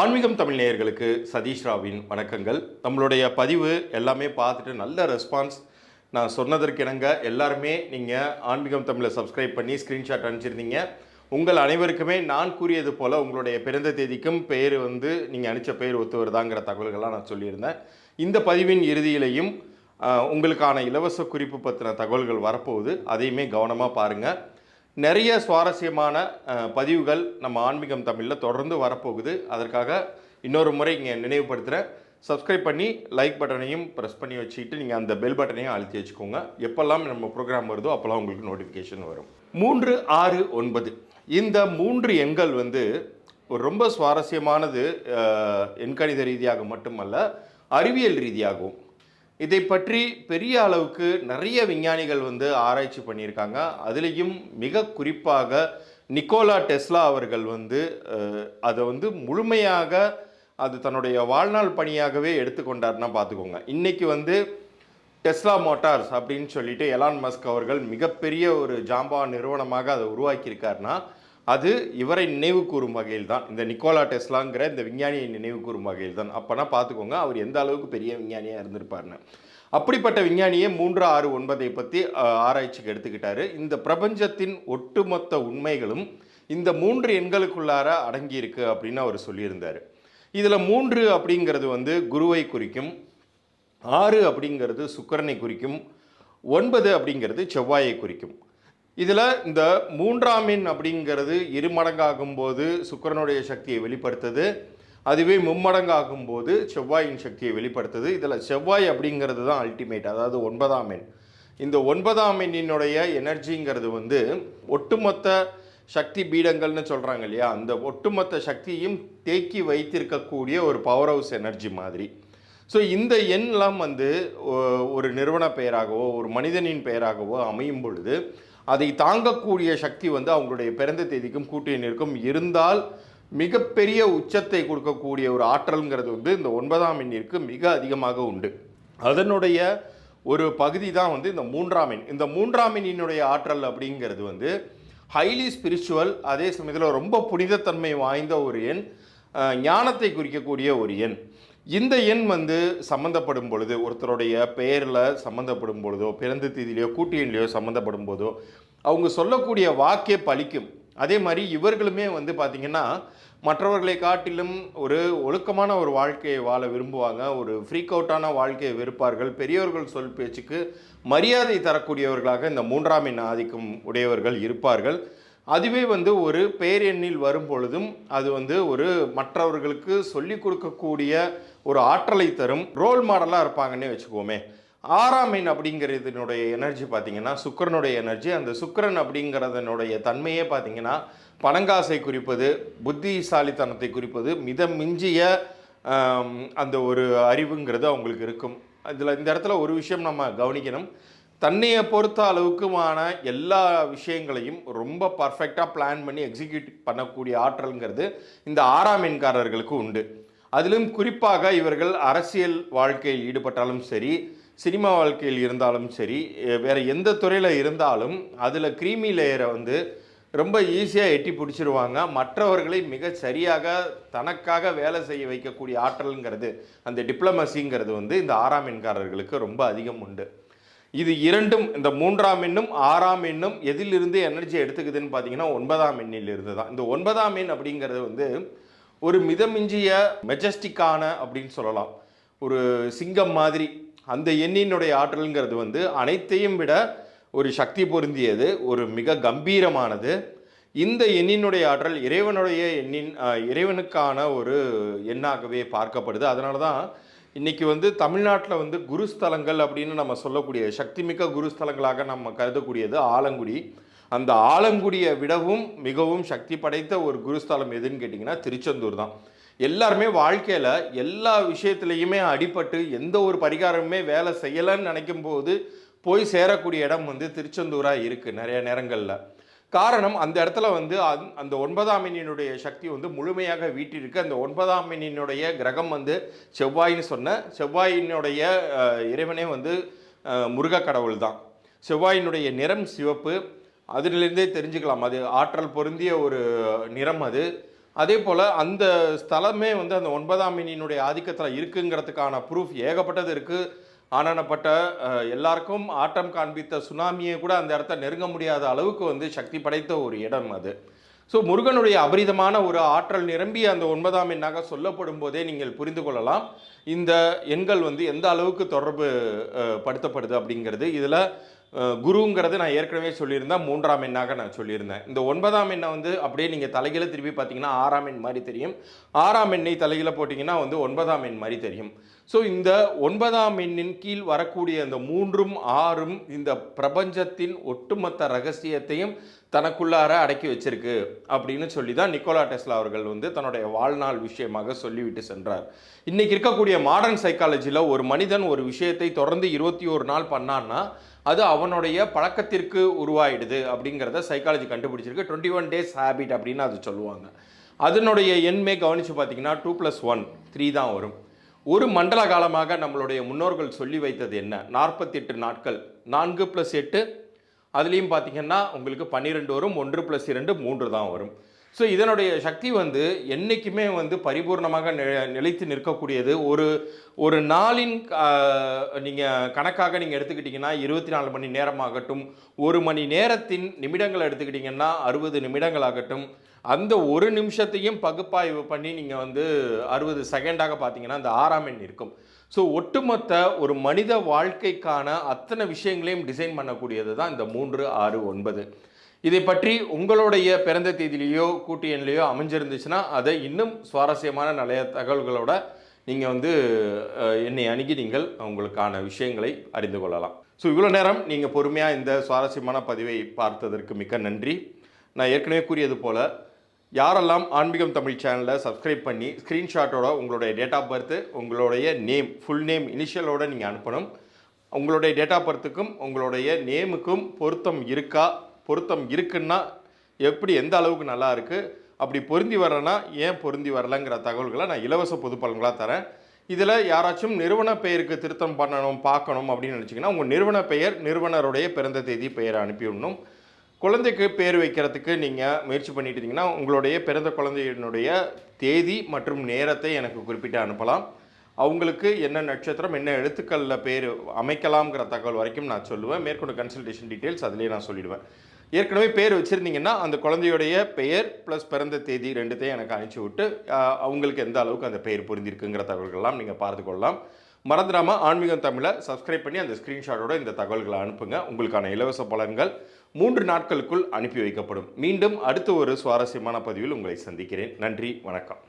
ஆன்மீகம் தமிழ் நேயர்களுக்கு சதீஷ் ராவின் வணக்கங்கள். நம்மளுடைய பதிவு எல்லாமே பார்த்துட்டு நல்ல ரெஸ்பான்ஸ் நான் சொன்னதற்கிணங்க எல்லாருமே நீங்கள் ஆன்மீகம் தமிழை சப்ஸ்கிரைப் பண்ணி ஸ்க்ரீன்ஷாட் அனுப்பிச்சிருந்தீங்க. உங்கள் அனைவருக்குமே நான் கூறியது போல் உங்களுடைய பிறந்த தேதிக்கும் பெயர் வந்து நீங்கள் அனுப்பிச்ச பெயர் ஒத்து வருதாங்கிற தகவல்கள்லாம் நான் சொல்லியிருந்தேன். இந்த பதிவின் இறுதியிலையும் உங்களுக்கான இலவச குறிப்பு பற்றின தகவல்கள் வரப்போகுது. அதையுமே கவனமாக பாருங்கள் நிறைய சுவாரஸ்யமான பதிவுகள் நம்ம ஆன்மீகம் தமிழில் தொடர்ந்து வரப்போகுது. அதற்காக இன்னொரு முறை இங்கே நினைவுபடுத்துகிறேன் சப்ஸ்கிரைப் பண்ணி லைக் பட்டனையும் ப்ரெஸ் பண்ணி வச்சுக்கிட்டு நீங்கள் அந்த பெல் பட்டனையும் அழுத்தி வச்சுக்கோங்க. எப்பெல்லாம் நம்ம ப்ரோக்ராம் வருதோ அப்போல்லாம் உங்களுக்கு நோட்டிஃபிகேஷன் வரும். மூன்று ஆறு ஒன்பது. இந்த மூன்று எண்கள் வந்து ஒரு ரொம்ப சுவாரஸ்யமானது எண்கணித ரீதியாக மட்டுமல்ல அறிவியல் ரீதியாகவும். இதை பற்றி பெரிய அளவுக்கு நிறைய விஞ்ஞானிகள் வந்து ஆராய்ச்சி பண்ணியிருக்காங்க. அதுலேயும் மிக குறிப்பாக நிக்கோலா டெஸ்லா அவர்கள் வந்து அதை வந்து முழுமையாக அது தன்னுடைய வாழ்நாள் பணியாகவே எடுத்துக்கொண்டார்னா பார்த்துக்கோங்க. இன்றைக்கி வந்து டெஸ்லா மோட்டார்ஸ் அப்படின்னு சொல்லிட்டு எலான் மஸ்க் அவர்கள் மிகப்பெரிய ஒரு ஜாம்பா நிறுவனமாக அதை உருவாக்கியிருக்காருன்னா அது இவரை நினைவு கூறும் வகையில் தான் இந்த நிக்கோலா டெஸ்லாங்கிற இந்த விஞ்ஞானியை நினைவு கூறும் வகையில் தான் அப்போனா பார்த்துக்கோங்க அவர் எந்த அளவுக்கு பெரிய விஞ்ஞானியாக இருந்திருப்பாருன்னு. அப்படிப்பட்ட விஞ்ஞானியை மூன்று ஆறு ஒன்பதை பற்றி ஆராய்ச்சிக்கு எடுத்துக்கிட்டாரு. இந்த பிரபஞ்சத்தின் ஒட்டுமொத்த உண்மைகளும் இந்த மூன்று எண்களுக்குள்ளார அடங்கியிருக்கு அப்படின்னு அவர் சொல்லியிருந்தார். இதில் மூன்று அப்படிங்கிறது வந்து குருவை குறிக்கும் ஆறு அப்படிங்கிறது சுக்கரனை குறிக்கும் ஒன்பது அப்படிங்கிறது செவ்வாயை குறிக்கும். இதில் இந்த மூன்றாம் எண் அப்படிங்கிறது இருமடங்காகும் போது சுக்கிரனுடைய சக்தியை வெளிப்படுத்துது. அதுவே மும்மடங்காகும் போது செவ்வாயின் சக்தியை வெளிப்படுத்துது. இதில் செவ்வாய் அப்படிங்கிறது தான் அல்டிமேட் அதாவது ஒன்பதாம் எண் இந்த ஒன்பதாம் எண்ணினுடைய எனர்ஜிங்கிறது வந்து ஒட்டுமொத்த சக்தி பீடங்கள்னு சொல்கிறாங்க இல்லையா? அந்த ஒட்டுமொத்த சக்தியும் தேக்கி வைத்திருக்கக்கூடிய ஒரு பவர் ஹவுஸ் எனர்ஜி மாதிரி. ஸோ இந்த எண்லாம் வந்து ஒரு நிறுவன பெயராகவோ ஒரு மனிதனின் பெயராகவோ அமையும் பொழுது அதை தாங்கக்கூடிய சக்தி வந்து அவங்களுடைய பிறந்த தேதிக்கும் கூட்டு இருந்தால் மிகப்பெரிய உச்சத்தை கொடுக்கக்கூடிய ஒரு ஆற்றல்ங்கிறது வந்து இந்த ஒன்பதாம் எண்ணிற்கு மிக அதிகமாக உண்டு. அதனுடைய ஒரு பகுதி தான் வந்து இந்த மூன்றாம் எண். இந்த மூன்றாம் எண்ணினுடைய ஆற்றல் அப்படிங்கிறது வந்து ஹைலி ஸ்பிரிச்சுவல் அதே சமயத்தில் ரொம்ப புனிதத்தன்மை வாய்ந்த ஒரு எண் ஞானத்தை குறிக்கக்கூடிய ஒரு எண். இந்த எண் வந்து சம்மந்தப்படும் பொழுது ஒருத்தருடைய பெயரில் சம்மந்தப்படும் பொழுதோ பிறந்த தேதியிலையோ கூட்டு எண்லையோ சம்மந்தப்படும் போதோ அவங்க சொல்லக்கூடிய வாக்கே பலிக்கும் அதே மாதிரி இவர்களுமே வந்து பார்த்திங்கன்னா மற்றவர்களை காட்டிலும் ஒரு ஒழுக்கமான ஒரு வாழ்க்கையை வாழ விரும்புவாங்க ஒரு ஃப்ரீக் அவுட்டான வாழ்க்கையை வெறுப்பார்கள். பெரியவர்கள் சொல் பேச்சுக்கு மரியாதை தரக்கூடியவர்களாக இந்த மூன்றாம் எண் ஆதிக்கம் உடையவர்கள் இருப்பார்கள். அதுவே வந்து ஒரு பேரெண்ணில் வரும் பொழுதும் அது வந்து ஒரு மற்றவர்களுக்கு சொல்லிக் கொடுக்கக்கூடிய ஒரு ஆற்றலை தரும். ரோல் மாடலாக இருப்பாங்கன்னே வச்சுக்கோமே. ஆறாம் எண் அப்படிங்கிறதுனுடைய எனர்ஜி பார்த்தீங்கன்னா சுக்கிரனுடைய எனர்ஜி அந்த சுக்கிரன் அப்படிங்கிறதனுடைய தன்மையே பார்த்தீங்கன்னா பணங்காசை குறிப்பது புத்திசாலித்தனத்தை குறிப்பது மித மிஞ்சிய அந்த ஒரு அறிவுங்கிறது அவங்களுக்கு இருக்கும். இதில் இந்த இடத்துல ஒரு விஷயம் நம்ம கவனிக்கணும். தன்னையை பொறுத்த அளவுக்குமான எல்லா விஷயங்களையும் ரொம்ப பர்ஃபெக்டாக பிளான் பண்ணி எக்ஸிக்யூட் பண்ணக்கூடிய ஆற்றல்ங்கிறது இந்த ஆறாம் எண்காரர்களுக்கு உண்டு. அதிலும் குறிப்பாக இவர்கள் அரசியல் வாழ்க்கையில் ஈடுபட்டாலும் சரி சினிமா வாழ்க்கையில் இருந்தாலும் சரி வேறு எந்த துறையில் இருந்தாலும் அதில் க்ரீமி லேயரை வந்து ரொம்ப ஈஸியாக எட்டி பிடிச்சிருவாங்க. மற்றவர்களை மிக சரியாக தனக்காக வேலை செய்ய வைக்கக்கூடிய ஆற்றலுங்கிறது அந்த டிப்ளமசிங்கிறது வந்து இந்த ஆறாம் எண்காரர்களுக்கு ரொம்ப அதிகம் உண்டு. இது இரண்டும் இந்த மூன்றாம் எண்ணும் ஆறாம் எண்ணும் எதிலிருந்து எனர்ஜி எடுத்துக்குதுன்னு பார்த்தீங்கன்னா ஒன்பதாம் எண்ணிலிருந்து தான் இந்த ஒன்பதாம் எண் அப்படிங்கிறது வந்து ஒரு மிதமிஞ்சிய மெஜஸ்டிக்கான அப்படின்னு சொல்லலாம். ஒரு சிங்கம் மாதிரி அந்த எண்ணினுடைய ஆற்றல்ங்கிறது வந்து அனைத்தையும் விட ஒரு சக்தி பொருந்தியது ஒரு மிக கம்பீரமானது. இந்த எண்ணினுடைய ஆற்றல் இறைவனுடைய எண்ணின் இறைவனுக்கான ஒரு எண்ணாகவே பார்க்கப்படுது. அதனால தான் இன்றைக்கி வந்து தமிழ்நாட்டில் வந்து குருஸ்தலங்கள் அப்படின்னு நம்ம சொல்லக்கூடிய சக்திமிக்க குருஸ்தலங்களாக நம்ம கருதக்கூடியது ஆலங்குடி. அந்த ஆலங்குடியை விடவும் மிகவும் சக்தி படைத்த ஒரு குருஸ்தலம் எதுன்னு கேட்டிங்கன்னா திருச்செந்தூர் தான். எல்லாருமே வாழ்க்கையில் எல்லா விஷயத்துலையுமே அடிபட்டு எந்த ஒரு பரிகாரமுமே வேலை செய்யலைன்னு நினைக்கும் போது போய் சேரக்கூடிய இடம் வந்து திருச்செந்தூராக இருக்குது நிறைய நேரங்களில். காரணம் அந்த இடத்துல வந்து அந்த- அந்த ஒன்பதாம் எண்ணினுடைய சக்தி வந்து முழுமையாக வீட்டிற்கு அந்த ஒன்பதாம் எண்ணினுடைய கிரகம் வந்து செவ்வாயின்னு சொன்ன செவ்வாயினுடைய இறைவனே வந்து முருக கடவுள் தான் செவ்வாயினுடைய நிறம் சிவப்பு. அதிலிருந்தே தெரிஞ்சுக்கலாம். அது ஆற்றல் பொருந்திய ஒரு நிறம் அது. அதே போல் அந்த ஸ்தலமே வந்து அந்த ஒன்பதாம் மீனினுடைய ஆதிக்கத்தில் இருக்குங்கிறதுக்கான ப்ரூஃப் ஏகப்பட்டது இருக்குது ஆனப்பட்ட எல்லாருக்கும் ஆட்டம் காண்பித்த சுனாமியை கூட அந்த இடத்த நெருங்க முடியாத அளவுக்கு வந்து சக்தி படைத்த ஒரு இடம் அது. ஸோ முருகனுடைய அபரிதமான ஒரு ஆற்றல் நிரம்பி அந்த ஒன்பதாம் எண்ணாக சொல்லப்படும் போதே நீங்கள் புரிந்து கொள்ளலாம். இந்த எண்கள் வந்து எந்த அளவுக்கு தொடர்பு படுத்தப்படுது அப்படிங்கிறது. இதில் குருங்கிறது நான் ஏற்கனவே சொல்லியிருந்தேன் மூன்றாம் எண்ணாக நான் சொல்லியிருந்தேன். இந்த ஒன்பதாம் எண்ணை வந்து அப்படியே நீங்கள் தலைகீழ திருப்பி பார்த்தீங்கன்னா ஆறாம் எண் மாதிரி தெரியும். ஆறாம் எண்ணை தலைகீழ போட்டிங்கன்னா வந்து ஒன்பதாம் எண் மாதிரி தெரியும். ஸோ இந்த ஒன்பதாம் எண்ணின் கீழ் வரக்கூடிய அந்த மூன்றும் ஆறும் இந்த பிரபஞ்சத்தின் ஒட்டுமொத்த ரகசியத்தையும் தனக்குள்ளார அடக்கி வச்சிருக்கு அப்படின்னு சொல்லி தான் நிக்கோலா டெஸ்லா அவர்கள் வந்து தன்னுடைய வாழ்நாள் விஷயமாக சொல்லிவிட்டு சென்றார். இன்னைக்கு இருக்கக்கூடிய மாடர்ன் சைக்காலஜியில் ஒரு மனிதன் ஒரு விஷயத்தை தொடர்ந்து இருபத்தி ஒரு நாள் பண்ணான்னா அது அவனுடைய பழக்கத்திற்கு உருவாயிடுது அப்படிங்கிறத சைக்காலஜி கண்டுபிடிச்சிருக்கு. டுவெண்ட்டி ஒன் டேஸ் ஹேபிட் அப்படின்னு அது சொல்லுவாங்க. அதனுடைய எண்மே கவனித்து பார்த்தீங்கன்னா டூ ப்ளஸ் ஒன் த்ரீ தான் வரும். ஒரு மண்டல காலமாக நம்மளுடைய முன்னோர்கள் சொல்லி வைத்தது என்ன? நாற்பத்தெட்டு நாட்கள். நான்கு ப்ளஸ் எட்டு அதுலேயும் பார்த்தீங்கன்னா உங்களுக்கு பன்னிரெண்டு வரும் ஒன்று ப்ளஸ் இரண்டு மூன்று தான் வரும். ஸோ இதனுடைய சக்தி வந்து என்றைக்குமே வந்து பரிபூர்ணமாக நிலைத்து நிற்கக்கூடியது. ஒரு ஒரு நாளின் நீங்கள் கணக்காக நீங்கள் எடுத்துக்கிட்டிங்கன்னா இருபத்தி நாலு மணி நேரமாகட்டும் ஒரு மணி நேரத்தின் நிமிடங்கள் எடுத்துக்கிட்டிங்கன்னா அறுபது நிமிடங்கள் ஆகட்டும் அந்த ஒரு நிமிஷத்தையும் பகுப்பாய்வு பண்ணி நீங்கள் வந்து அறுபது செகண்டாக பார்த்தீங்கன்னா அந்த ஆறாம் எண் இருக்கும். ஸோ ஒட்டுமொத்த ஒரு மனித வாழ்க்கைக்கான அத்தனை விஷயங்களையும் டிசைன் பண்ணக்கூடியது தான் இந்த மூன்று ஆறு ஒன்பது. இதை பற்றி உங்களுடைய பிறந்த தேதியிலையோ கூட்டு எண்ணிலேயோ அமைஞ்சிருந்துச்சுன்னா அதை இன்னும் சுவாரஸ்யமான நிறைய தகவல்களோட நீங்கள் வந்து என்னை அணுகி நீங்கள் உங்களுக்கான விஷயங்களை அறிந்து கொள்ளலாம். ஸோ இவ்வளோ நேரம் நீங்கள் பொறுமையாக இந்த சுவாரஸ்யமான பதிவை பார்த்ததற்கு மிக்க நன்றி. நான் ஏற்கனவே கூறியது போல் யாரெல்லாம் ஆன்மீகம் தமிழ் சேனலை சப்ஸ்கிரைப் பண்ணி ஸ்க்ரீன்ஷாட்டோட உங்களுடைய டேட் ஆஃப் பர்த்து உங்களுடைய நேம் ஃபுல் நேம் இனிஷியலோட நீங்கள் அனுப்பணும். உங்களுடைய டேட் ஆஃப் பர்த்துக்கும் உங்களுடைய நேமுக்கும் பொருத்தம் இருக்கா? பொருத்தம் இருக்குன்னா எப்படி எந்த அளவுக்கு நல்லா இருக்குது அப்படி பொருந்தி வரலனா ஏன் பொருந்தி வரலங்கிற தகவல்களை நான் இலவச பொதுப்பலன்களாக தரேன். இதில் யாராச்சும் நிறுவன பெயருக்கு திருத்தம் பண்ணணும் பார்க்கணும் அப்படின்னு நினச்சிங்கன்னா உங்கள் நிறுவன பெயர் நிறுவனருடைய பிறந்த தேதி பெயரை அனுப்பிவிடணும். குழந்தைக்கு பேர் வைக்கிறதுக்கு நீங்கள் முயற்சி பண்ணிட்டு இருந்தீங்கன்னா உங்களுடைய பிறந்த குழந்தையினுடைய தேதி மற்றும் நேரத்தை எனக்கு குறிப்பிட்டு அனுப்பலாம். அவங்களுக்கு என்ன நட்சத்திரம் என்ன எழுத்துக்களில் பேர் அமைக்கலாம்ங்கிற தகவல் வரைக்கும் நான் சொல்லுவேன். மேற்கொண்டு கன்சல்டேஷன் டீட்டெயில்ஸ் அதிலே நான் சொல்லிடுவேன். ஏற்கனவே பேர் வச்சுருந்தீங்கன்னா அந்த குழந்தையுடைய பெயர் ப்ளஸ் பிறந்த தேதி ரெண்டுத்தையும் எனக்கு அனுப்பிச்சி விட்டு அவங்களுக்கு எந்த அளவுக்கு அந்த பெயர் புரிஞ்சிருக்குங்கிற தகவல்கள்லாம் நீங்கள் பார்த்து கொள்ளலாம் மறந்துடாமல் ஆன்மீகம் தமிழை சப்ஸ்கிரைப் பண்ணி அந்த ஸ்க்ரீன்ஷாட்டோட இந்த தகவல்களை அனுப்புங்க. உங்களுக்கான இலவச பலன்கள் மூன்று நாட்களுக்குள் அனுப்பி வைக்கப்படும். மீண்டும் அடுத்த ஒரு சுவாரஸ்யமான பதிவில் உங்களை சந்திக்கிறேன். நன்றி வணக்கம்.